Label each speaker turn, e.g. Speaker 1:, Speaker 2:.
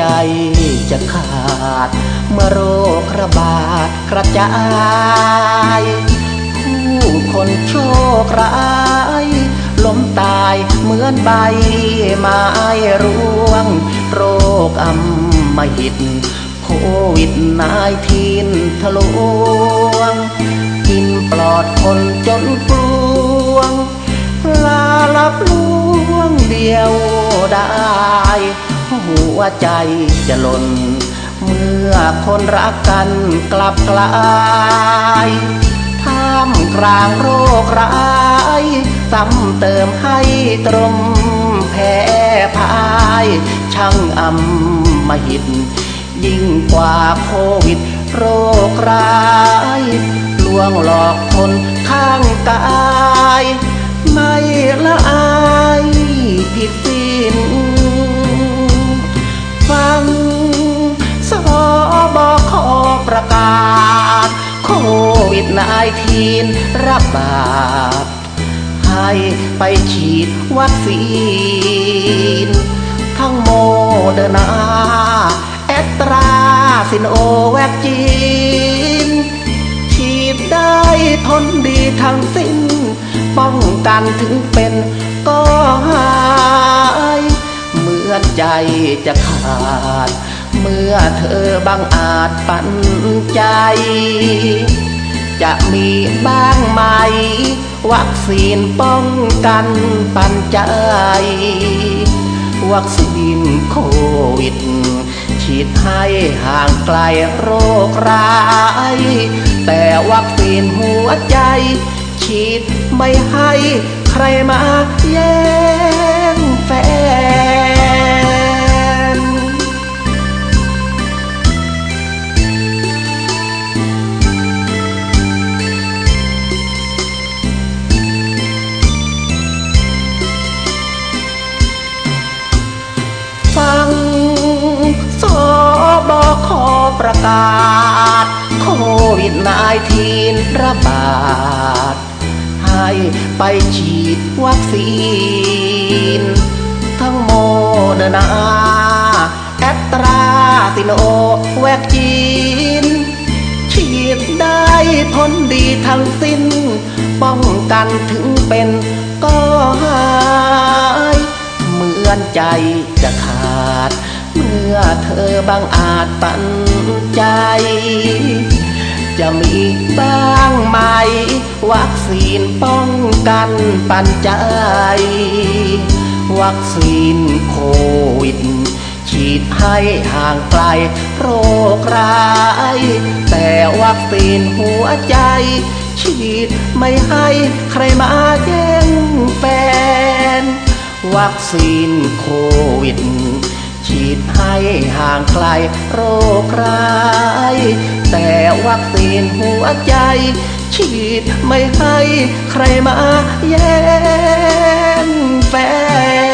Speaker 1: ใจจะขาด เมื่อโรคระบาดกระจาย ผู้คนโชคร้ายล้มตายเหมือนใบไม้ร่วง โรคอำมหิต โควิดนายทีนทะลวง กินปลอดคนจนกลวง วใจจะหล่น เมื่อคนรักกันกลับกลายท่ามกลางโรคร้ายซ้ำเติมให้ตรมแพ้พาย ช่างอำมหิต ยิ่งกว่าโควิด โรคร้ายลวงหลอกคนข้างกาย ไม่ละอา โควิดนายทีนระบาดให้ไปฉีดวัคซีน ทั้งโมเดอร์นาแอตราซินโอแวคจีน ฉีดได้ผลดีทั้งสิ้น ป้องกันถึงเป็นก็หาย เหมือนใจจะขาด เมื่อเธอบางอาจปันใจ จะมีบ้างไหม วัคซีนป้องกันปันใจ วัคซีนโควิด ฉีดให้ห่างไกลโรคร้าย แต่วัคซีนหัวใจ ฉีดไม่ให้ใครมาแย่งแฟน ประกาศโควิดนายทีนระบาด ให้ไปฉีดวัคซีน ทั้งโมเดนาแอตราซิโนแวคจีน ฉีดได้ผลดีทั้งสิ้น ป้องกันถึงเป็นก็หาย เหมือนใจจะขา มื่อเธอบางอาจปันใจ จะมีบ้างไหม วัคซีนป้องกันปันใจ วัคซีนโควิด ฉีดให้ห่างไกลโรคร้าย แต่วัคซีนหัวใจ ฉีดไม่ให้ใครมาแย่งแฟนวัคซีนโควิด ฉีดให้ห่างไกลโรคร้าย แต่วัคซีนหัวใจ ฉีดไม่ให้ใครมาแย่งแฟน